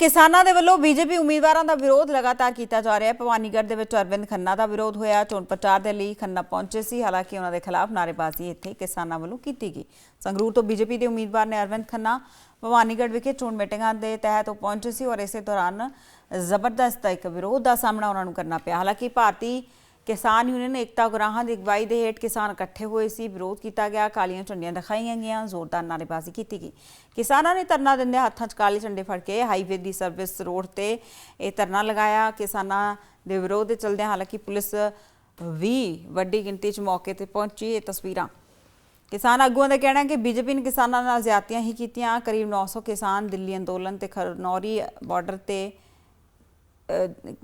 ਕਿਸਾਨਾਂ ਦੇ ਵੱਲੋਂ ਬੀਜੇਪੀ ਉਮੀਦਵਾਰਾਂ ਦਾ ਵਿਰੋਧ ਲਗਾਤਾਰ ਕੀਤਾ ਜਾ ਰਿਹਾ ਹੈ। ਭਵਾਨੀਗੜ੍ਹ ਦੇ ਵਿੱਚ ਅਰਵਿੰਦ ਖੰਨਾ ਦਾ ਵਿਰੋਧ ਹੋਇਆ। ਚੋਣ ਪ੍ਰਚਾਰ ਦੇ ਲਈ ਖੰਨਾ ਪਹੁੰਚੇ ਸੀ। ਹਾਲਾਂਕਿ ਉਹਨਾਂ ਦੇ ਖਿਲਾਫ ਨਾਅਰੇਬਾਜ਼ੀ ਇੱਥੇ ਕਿਸਾਨਾਂ ਵੱਲੋਂ ਕੀਤੀ ਗਈ। ਸੰਗਰੂਰ ਤੋਂ ਬੀਜੇਪੀ ਦੇ ਉਮੀਦਵਾਰ ਨੇ ਅਰਵਿੰਦ ਖੰਨਾ ਭਵਾਨੀਗੜ੍ਹ ਵਿਖੇ ਚੋਣ ਮੀਟਿੰਗਾਂ ਦੇ ਤਹਿਤ ਉਹ ਪਹੁੰਚੇ ਸੀ ਔਰ ਇਸੇ ਦੌਰਾਨ ਜ਼ਬਰਦਸਤ ਇੱਕ ਵਿਰੋਧ ਦਾ ਸਾਹਮਣਾ ਉਹਨਾਂ ਨੂੰ ਕਰਨਾ ਪਿਆ। ਹਾਲਾਂਕਿ ਭਾਰਤੀ ਕਿਸਾਨ ਯੂਨੀਅਨ ਏਕਤਾ ਉਗਰਾਹਾਂ ਦੀ ਅਗਵਾਈ ਦੇ ਹੇਠ ਕਿਸਾਨ ਇਕੱਠੇ ਹੋਏ ਸੀ, ਵਿਰੋਧ ਕੀਤਾ ਗਿਆ, ਕਾਲੀਆਂ ਝੰਡੀਆਂ ਦਿਖਾਈਆਂ ਗਈਆਂ, ਜ਼ੋਰਦਾਰ ਨਾਅਰੇਬਾਜ਼ੀ ਕੀਤੀ ਗਈ। ਕਿਸਾਨਾਂ ਨੇ ਧਰਨਾ ਦਿੰਦੇ ਹੱਥਾਂ 'ਚ ਕਾਲੇ ਝੰਡੇ ਫੜ ਕੇ ਹਾਈਵੇ ਦੀ ਸਰਵਿਸ ਰੋਡ ਤੇ ਇਹ ਧਰਨਾ ਲਗਾਇਆ। ਕਿਸਾਨਾਂ ਦੇ ਵਿਰੋਧ ਦੇ ਚਲਦਿਆਂ ਹਾਲਾਂਕਿ ਪੁਲਿਸ ਵੀ ਵੱਡੀ ਗਿਣਤੀ 'ਚ ਮੌਕੇ ਤੇ ਪਹੁੰਚੀ ਇਹ ਤਸਵੀਰਾਂ। ਕਿਸਾਨ ਆਗੂਆਂ ਦਾ ਕਹਿਣਾ ਹੈ ਕਿ ਬੀਜੇਪੀ ਨੇ ਕਿਸਾਨਾਂ ਨਾਲ ਜ਼ਿਆਤੀਆਂ ਹੀ ਕੀਤੀਆਂ। ਕਰੀਬ 900 ਕਿਸਾਨ ਦਿੱਲੀ ਅੰਦੋਲਨ ਤੇ ਖਰਨੌਰੀ ਬਾਰਡਰ ਤੇ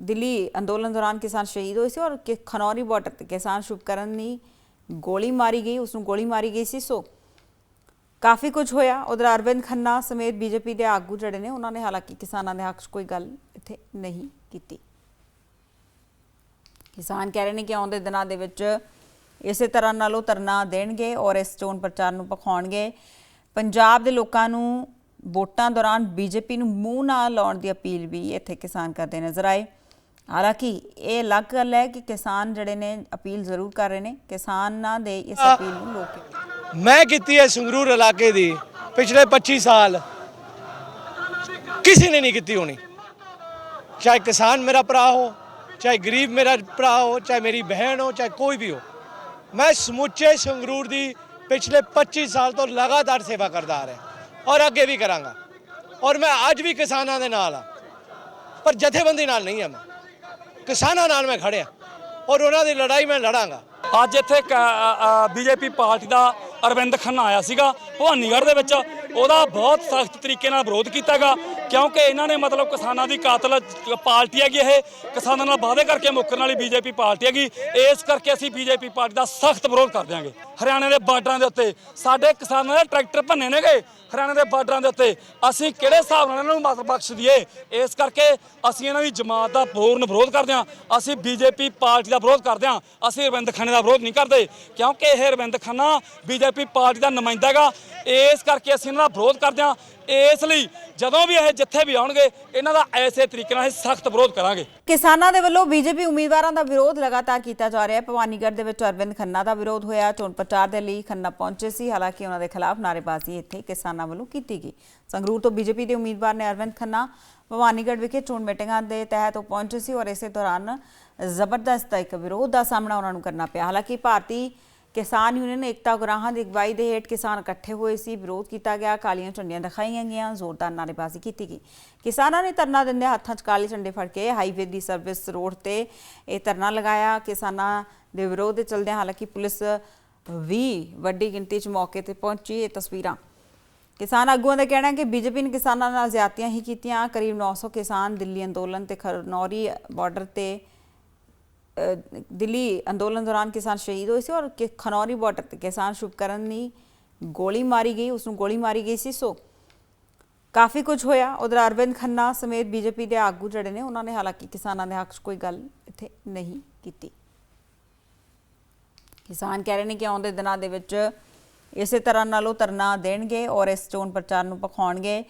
ਦਿੱਲੀ ਅੰਦੋਲਨ ਦੌਰਾਨ ਕਿਸਾਨ ਸ਼ਹੀਦ ਹੋਏ ਸੀ ਔਰ ਕਿ ਖਨੌਰੀ ਬਾਰਡਰ ਤੇ ਕਿਸਾਨ ਸ਼ੁਭਕਰਨ ਦੀ ਗੋਲੀ ਮਾਰੀ ਗਈ ਉਸ ਨੂੰ ਗੋਲੀ ਮਾਰੀ ਗਈ ਸੀ ਸੋ ਕਾਫੀ ਕੁਝ ਹੋਇਆ ਉਧਰ ਅਰਵਿੰਦ ਖੰਨਾ ਸਮੇਤ ਬੀਜੇਪੀ ਦੇ ਆਗੂ ਜਿਹੜੇ ਨੇ ਉਹਨਾਂ ਨੇ ਹਾਲਾਂਕਿ ਕਿਸਾਨਾਂ ਦੇ ਹੱਕ 'ਚ ਕੋਈ ਗੱਲ ਇੱਥੇ ਨਹੀਂ ਕੀਤੀ ਕਿਸਾਨ ਕਹਿ ਰਹੇ ਨੇ ਕਿ ਆਉਂਦੇ ਦਿਨਾਂ ਦੇ ਵਿੱਚ ਇਸੇ ਤਰ੍ਹਾਂ ਨਾਲ ਉਹ ਧਰਨਾ ਦੇਣਗੇ ਔਰ ਇਸ ਚੋਣ ਪ੍ਰਚਾਰ ਨੂੰ ਪਖਾਉਣਗੇ ਪੰਜਾਬ ਦੇ ਲੋਕਾਂ ਨੂੰ ਵੋਟਾਂ ਦੌਰਾਨ ਬੀਜੇਪੀ ਨੂੰ ਮੂੰਹ ਨਾ ਲਾਉਣ ਦੀ ਅਪੀਲ ਵੀ ਇੱਥੇ ਕਿਸਾਨ ਕਰਦੇ ਨਜ਼ਰ ਆਏ। ਹਾਲਾਂਕਿ ਇਹ ਅਲੱਗ ਗੱਲ ਹੈ ਕਿ ਕਿਸਾਨ ਜਿਹੜੇ ਨੇ ਅਪੀਲ ਜ਼ਰੂਰ ਕਰ ਰਹੇ ਨੇ। ਕਿਸਾਨਾਂ ਦੇ ਇਸ ਅਪੀਲ ਨੂੰ ਲੋਕ ਮੈਂ ਕੀਤੀ ਹੈ ਸੰਗਰੂਰ ਇਲਾਕੇ ਦੀ ਪਿਛਲੇ 25 ਸਾਲ। ਕਿਸੇ ਨੇ ਨਹੀਂ ਕੀਤੀ ਹੋਣੀ। ਚਾਹੇ ਕਿਸਾਨ ਮੇਰਾ ਭਰਾ ਹੋ ਚਾਹੇ ਗਰੀਬ ਮੇਰਾ ਭਰਾ ਹੋ ਚਾਹੇ ਮੇਰੀ ਬਹਿਣ ਹੋ ਚਾਹੇ ਕੋਈ ਵੀ ਹੋ। ਮੈਂ ਸਮੁੱਚੇ ਸੰਗਰੂਰ ਦੀ ਪਿਛਲੇ 25 ਸਾਲ ਤੋਂ ਲਗਾਤਾਰ ਸੇਵਾ ਕਰਦਾ ਆ ਰਿਹਾ। ਔਰ ਅੱਗੇ ਵੀ ਕਰਾਂਗਾ। ਔਰ ਮੈਂ ਅੱਜ ਵੀ ਕਿਸਾਨਾਂ ਦੇ ਨਾਲ ਆ ਪਰ ਜਥੇਬੰਦੀ ਨਾਲ ਨਹੀਂ ਆ ਮੈਂ। ਕਿਸਾਨਾਂ ਨਾਲ ਮੈਂ ਖੜਿਆ ਔਰ ਉਹਨਾਂ ਦੀ ਲੜਾਈ ਮੈਂ ਲੜਾਂਗਾ। ਅੱਜ ਇੱਥੇ ਬੀਜੇਪੀ ਪਾਰਟੀ ਦਾ ਅਰਵਿੰਦ ਖੰਨਾ ਆਇਆ ਸੀਗਾ, ਭਵਾਨੀਗੜ੍ਹ ਦੇ ਵਿੱਚ। ਉਹਦਾ ਬਹੁਤ ਸਖਤ ਤਰੀਕੇ ਨਾਲ ਵਿਰੋਧ ਕੀਤਾਗਾ, ਕਿਉਂਕਿ ਇਹਨਾਂ ਨੇ ਮਤਲਬ ਕਿਸਾਨਾਂ ਦੀ ਕਾਤਲ ਪਾਰਟੀ ਹੈਗੀ ਇਹ, ਕਿਸਾਨਾਂ ਨਾਲ ਵਾਅਦੇ ਕਰਕੇ ਮੁੱਕਰਨ ਵਾਲੀ ਬੀਜੇਪੀ ਪਾਰਟੀ ਹੈਗੀ। ਇਸ ਕਰਕੇ ਅਸੀਂ ਬੀਜੇਪੀ ਪਾਰਟੀ ਦਾ ਸਖਤ ਵਿਰੋਧ ਕਰ ਦਿਆਂਗੇ। ਹਰਿਆਣੇ ਦੇ ਬਾਰਡਰਾਂ ਦੇ ਉੱਤੇ। ਸਾਡੇ ਕਿਸਾਨਾਂ ਦੇ ਟਰੈਕਟਰ ਭੰਨੇ ਨੇਗੇ, ਹਰਿਆਣੇ ਦੇ ਬਾਰਡਰਾਂ ਦੇ ਉੱਤੇ। ਅਸੀਂ ਕਿਹੜੇ ਹਿਸਾਬ ਨਾਲ ਇਹਨਾਂ ਨੂੰ ਮਤ ਬਖਸ਼ ਦਈਏ? ਇਸ ਕਰਕੇ ਅਸੀਂ ਇਹਨਾਂ ਦੀ ਜਮਾਤ ਦਾ ਪੂਰਨ ਵਿਰੋਧ ਕਰਦੇ ਹਾਂ ਅਸੀਂ ਬੀਜੇਪੀ ਪਾਰਟੀ ਦਾ ਵਿਰੋਧ ਕਰਦੇ ਹਾਂ ਅਸੀਂ ਅਰਵਿੰਦ ਖੰਨੇ ਦਾ ਵਿਰੋਧ ਨਹੀਂ ਕਰਦੇ। ਕਿਉਂਕਿ ਇਹ ਅਰਵਿੰਦ ਖੰਨਾ ਬੀਜੇਪੀ ਪਾਰਟੀ ਦਾ ਨੁਮਾਇੰਦਾ ਹੈਗਾ। ਇਸ ਕਰਕੇ ਅਸੀਂ ਇਹਨਾਂ ਦਾ ਵਿਰੋਧ ਕਰਦੇ ਹਾਂ। ਇਸ ਲਈ ਜਦੋਂ ਵੀ ਇਹ ਜਿੱਥੇ ਵੀ ਆਉਣਗੇ, ਇਹਨਾਂ ਦਾ ਐਸੇ ਤਰੀਕੇ ਨਾਲ ਸਖਤ ਵਿਰੋਧ ਕਰਾਂਗੇ। ਕਿਸਾਨਾਂ ਦੇ ਵੱਲੋਂ ਬੀਜੇਪੀ ਉਮੀਦਵਾਰਾਂ ਦਾ ਵਿਰੋਧ ਲਗਾਤਾਰ ਕੀਤਾ ਜਾ ਰਿਹਾ ਹੈ। ਭਵਾਨੀਗੜ੍ਹ ਦੇ ਵਿੱਚ ਅਰਵਿੰਦ ਖੰਨਾ ਦਾ ਵਿਰੋਧ ਹੋਇਆ। ਚੋਣ ਪ੍ਰਚਾਰ ਦੇ ਲਈ ਖੰਨਾ ਪਹੁੰਚੇ ਸੀ। ਹਾਲਾਂਕਿ ਉਹਨਾਂ ਦੇ ਖਿਲਾਫ ਨਾਅਰੇਬਾਜ਼ੀ ਇੱਥੇ ਕਿਸਾਨਾਂ ਵੱਲੋਂ ਕੀਤੀ ਗਈ। ਸੰਗਰੂਰ ਤੋਂ ਬੀਜੇਪੀ ਦੇ ਉਮੀਦਵਾਰ ਨੇ ਅਰਵਿੰਦ ਖੰਨਾ ਭਵਾਨੀਗੜ੍ਹ ਵਿਖੇ ਚੋਣ ਮੀਟਿੰਗਾਂ ਦੇ ਤਹਿਤ ਉਹ ਪਹੁੰਚੇ ਸੀ ਔਰ ਇਸੇ ਦੌਰਾਨ ਜ਼ਬਰਦਸਤ ਇੱਕ ਵਿਰੋਧ ਦਾ ਸਾਹਮਣਾ ਉਹਨਾਂ ਨੂੰ ਕਰਨਾ ਪਿਆ। ਹਾਲਾਂਕਿ ਭਾਰਤੀ ਕਿਸਾਨ ਯੂਨੀਅਨ ਏਕਤਾ ਉਗਰਾਹਾਂ ਦੀ ਅਗਵਾਈ ਦੇ ਹੇਠ ਕਿਸਾਨ ਇਕੱਠੇ ਹੋਏ ਸੀ, ਵਿਰੋਧ ਕੀਤਾ ਗਿਆ, ਕਾਲੀਆਂ ਝੰਡੀਆਂ ਦਿਖਾਈਆਂ ਗਈਆਂ, ਜ਼ੋਰਦਾਰ ਨਾਅਰੇਬਾਜ਼ੀ ਕੀਤੀ ਗਈ। ਕਿਸਾਨਾਂ ਨੇ ਧਰਨਾ ਦਿੰਦੇ ਹੱਥਾਂ 'ਚ ਕਾਲੇ ਝੰਡੇ ਫੜ ਕੇ ਹਾਈਵੇ ਦੀ ਸਰਵਿਸ ਰੋਡ ਤੇ ਇਹ ਧਰਨਾ ਲਗਾਇਆ। ਕਿਸਾਨਾਂ ਦੇ ਵਿਰੋਧ ਦੇ ਚਲਦਿਆਂ ਹਾਲਾਂਕਿ ਪੁਲਿਸ ਵੀ ਵੱਡੀ ਗਿਣਤੀ 'ਚ ਮੌਕੇ ਤੇ ਪਹੁੰਚੀ ਇਹ ਤਸਵੀਰਾਂ। ਕਿਸਾਨ ਆਗੂਆਂ ਦਾ ਕਹਿਣਾ ਹੈ ਕਿ ਬੀਜੇਪੀ ਨੇ ਕਿਸਾਨਾਂ ਨਾਲ ਜ਼ਿਆਤੀਆਂ ਹੀ ਕੀਤੀਆਂ। ਕਰੀਬ 900 ਕਿਸਾਨ ਦਿੱਲੀ ਅੰਦੋਲਨ ਤੇ ਖਰਨੌਰੀ ਬਾਰਡਰ ਤੇ ਅ, ਦਿੱਲੀ ਅੰਦੋਲਨ ਦੌਰਾਨ ਕਿਸਾਨ ਸ਼ਹੀਦ ਹੋਏ ਸੀ ਔਰ ਕਿ ਖਨੌਰੀ ਬਾਰਡਰ ਤੇ ਕਿਸਾਨ ਸ਼ੁਭਕਰਨ ਦੀ ਗੋਲੀ ਮਾਰੀ ਗਈ ਉਸ ਨੂੰ ਗੋਲੀ ਮਾਰੀ ਗਈ ਸੀ ਸੋ ਕਾਫੀ ਕੁਝ ਹੋਇਆ ਉਧਰ ਅਰਵਿੰਦ ਖੰਨਾ ਸਮੇਤ ਬੀਜੇਪੀ ਦੇ ਆਗੂ ਜਿਹੜੇ ਨੇ ਉਹਨਾਂ ਨੇ ਹਾਲਾਂਕਿ ਕਿਸਾਨਾਂ ਦੇ ਹੱਕ 'ਚ ਕੋਈ ਗੱਲ ਇੱਥੇ ਨਹੀਂ ਕੀਤੀ ਕਿਸਾਨ ਕਹਿ ਰਹੇ ਨੇ ਕਿ ਆਉਂਦੇ ਦਿਨਾਂ ਦੇ ਵਿੱਚ ਇਸੇ ਤਰ੍ਹਾਂ ਨਾਲ ਉਹ ਧਰਨਾ ਦੇਣਗੇ ਔਰ ਇਸ ਚੋਣ ਪ੍ਰਚਾਰ ਨੂੰ ਪਖਾਉਣਗੇ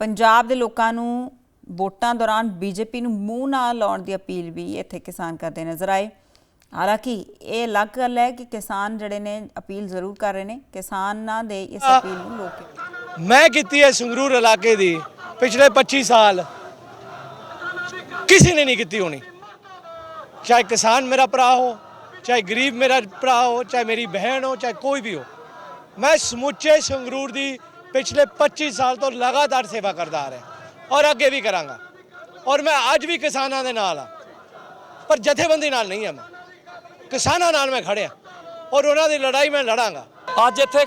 ਪੰਜਾਬ ਦੇ ਲੋਕਾਂ ਨੂੰ ਵੋਟਾਂ ਦੌਰਾਨ ਬੀਜੇਪੀ ਨੂੰ ਮੂੰਹ ਨਾ ਲਾਉਣ ਦੀ ਅਪੀਲ ਵੀ ਇੱਥੇ ਕਿਸਾਨ ਕਰਦੇ ਨਜ਼ਰ ਆਏ। ਹਾਲਾਂਕਿ ਇਹ ਅਲੱਗ ਗੱਲ ਹੈ ਕਿ ਕਿਸਾਨ ਜਿਹੜੇ ਨੇ ਅਪੀਲ ਜ਼ਰੂਰ ਕਰ ਰਹੇ ਨੇ। ਕਿਸਾਨਾਂ ਦੇ ਇਸ ਅਪੀਲ ਨੂੰ ਲੋਕ ਮੈਂ ਕੀਤੀ ਹੈ ਸੰਗਰੂਰ ਇਲਾਕੇ ਦੀ ਪਿਛਲੇ 25 ਸਾਲ। ਕਿਸੇ ਨੇ ਨਹੀਂ ਕੀਤੀ ਹੋਣੀ। ਚਾਹੇ ਕਿਸਾਨ ਮੇਰਾ ਭਰਾ ਹੋ ਚਾਹੇ ਗਰੀਬ ਮੇਰਾ ਭਰਾ ਹੋ ਚਾਹੇ ਮੇਰੀ ਬਹਿਣ ਹੋ ਚਾਹੇ ਕੋਈ ਵੀ ਹੋ। ਮੈਂ ਸਮੁੱਚੇ ਸੰਗਰੂਰ ਦੀ ਪਿਛਲੇ 25 ਸਾਲ ਤੋਂ ਲਗਾਤਾਰ ਸੇਵਾ ਕਰਦਾ ਆ ਰਿਹਾ। ਔਰ ਅੱਗੇ ਵੀ ਕਰਾਂਗਾ। ਔਰ ਮੈਂ ਅੱਜ ਵੀ ਕਿਸਾਨਾਂ ਦੇ ਨਾਲ ਆ ਪਰ ਜਥੇਬੰਦੀ ਨਾਲ ਨਹੀਂ ਆ ਮੈਂ। ਕਿਸਾਨਾਂ ਨਾਲ ਮੈਂ ਖੜਿਆ ਔਰ ਉਹਨਾਂ ਦੀ ਲੜਾਈ ਮੈਂ ਲੜਾਂਗਾ। ਅੱਜ ਇੱਥੇ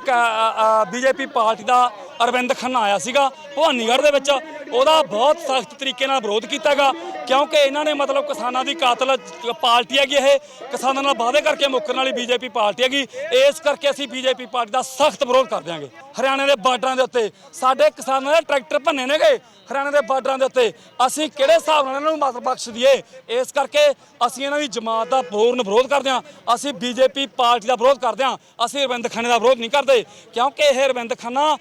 ਬੀਜੇਪੀ ਪਾਰਟੀ ਦਾ ਅਰਵਿੰਦ ਖੰਨਾ ਆਇਆ ਸੀਗਾ ਭਵਾਨੀਗੜ੍ਹ ਦੇ ਵਿੱਚ। ਉਹਦਾ ਬਹੁਤ ਸਖਤ ਤਰੀਕੇ ਨਾਲ ਵਿਰੋਧ ਕੀਤਾਗਾ, ਕਿਉਂਕਿ ਇਹਨਾਂ ਨੇ ਮਤਲਬ ਕਿਸਾਨਾਂ ਦੀ ਕਾਤਲ ਪਾਰਟੀ ਹੈਗੀ ਇਹ, ਕਿਸਾਨਾਂ ਨਾਲ ਵਾਅਦੇ ਕਰਕੇ ਮੁੱਕਰਨ ਵਾਲੀ ਬੀਜੇਪੀ ਪਾਰਟੀ ਹੈਗੀ। ਇਸ ਕਰਕੇ ਅਸੀਂ ਬੀਜੇਪੀ ਪਾਰਟੀ ਦਾ ਸਖਤ ਵਿਰੋਧ ਕਰਦੇ ਹਾਂਗੇ ਹਰਿਆਣੇ ਦੇ ਬਾਰਡਰਾਂ ਦੇ ਉੱਤੇ, ਸਾਡੇ ਕਿਸਾਨਾਂ ਦੇ ਟਰੈਕਟਰ ਭੰਨੇ ਨੇਗੇ ਹਰਿਆਣੇ ਦੇ ਬਾਰਡਰਾਂ ਦੇ ਉੱਤੇ। ਅਸੀਂ ਕਿਹੜੇ ਹਿਸਾਬ ਨਾਲ ਇਹਨਾਂ ਨੂੰ ਮਤ ਬਖਸ਼ ਦਈਏ? ਇਸ ਕਰਕੇ ਅਸੀਂ ਇਹਨਾਂ ਦੀ ਜਮਾਤ ਦਾ ਪੂਰਨ ਵਿਰੋਧ ਕਰਦੇ ਹਾਂ ਅਸੀਂ ਬੀਜੇਪੀ ਪਾਰਟੀ ਦਾ ਵਿਰੋਧ ਕਰਦੇ ਹਾਂ ਅਸੀਂ ਅਰਵਿੰਦ ਖੰਨੇ ਦਾ ਵਿਰੋਧ ਨਹੀਂ ਕਰਦੇ, ਕਿਉਂਕਿ ਇਹ ਅਰਵਿੰਦ ਖੰਨਾ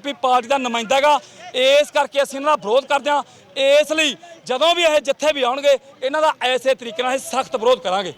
ਬੀਜੇਪੀ ਪਾਰਟੀ ਦਾ ਨੁਮਾਇੰਦਾ ਹੈਗਾ। ਇਸ ਕਰਕੇ ਅਸੀਂ ਇਹਨਾਂ ਦਾ ਵਿਰੋਧ ਕਰਦੇ ਹਾਂ। ਇਸ ਲਈ ਜਦੋਂ ਵੀ ਇਹ ਜਿੱਥੇ ਵੀ ਆਉਣਗੇ, ਇਹਨਾਂ ਦਾ ਐਸੇ ਤਰੀਕੇ ਨਾਲ ਅਸੀਂ ਸਖਤ ਵਿਰੋਧ ਕਰਾਂਗੇ।